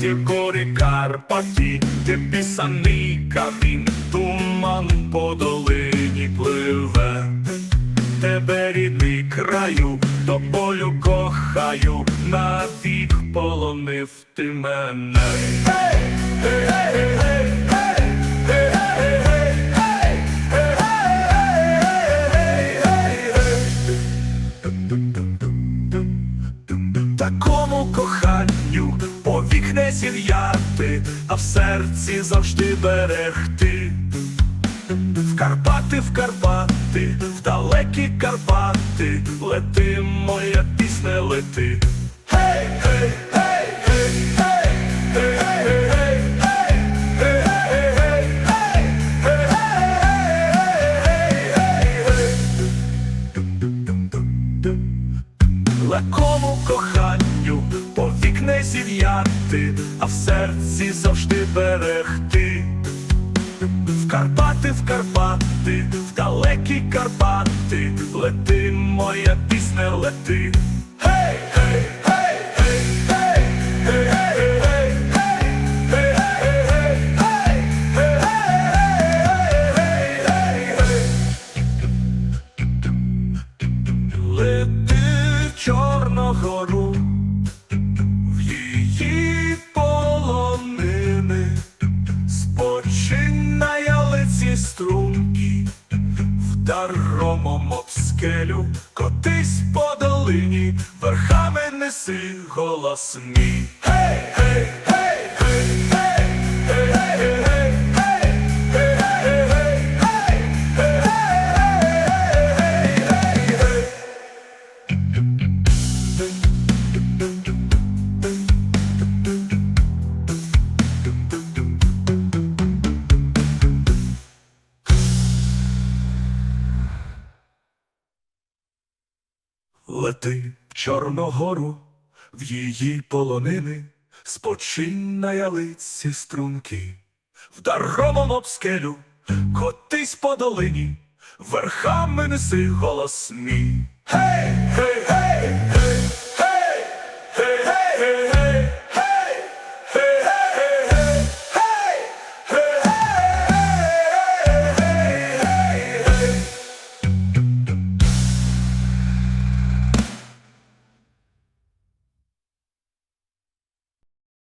Ті горі Карпаті, де пісаний камінь, туман по долині пливе. Тебе рідний краю, до болю кохаю, навік полонив ти мене. Гей, гей, гей, гей, коханню повік не зів'яти, а в серці завжди берегти. В Карпати, в Карпати, в далекі Карпати, лети, моя пісня, лети. Гей, гей, гей, гей, гей, гей, гей, гей, гей, гей, гей, не зів'яти, а в серці завжди берегти. В Карпати, в Карпати, в далекі Карпати, лети, моя пісня, лети. Гей, hey, гей, гей, струнки, вдар громом об скелю, котись по долині, верхами неси голос мій. Гей, гей, гей, гей, гей, гей, гей, гей, гей, гей, Лети в Чорногору, в її полонини, спочинь на ялиці струнки, в громом об скелю, котись по долині, верхами неси голосні. Гей, гей, гей,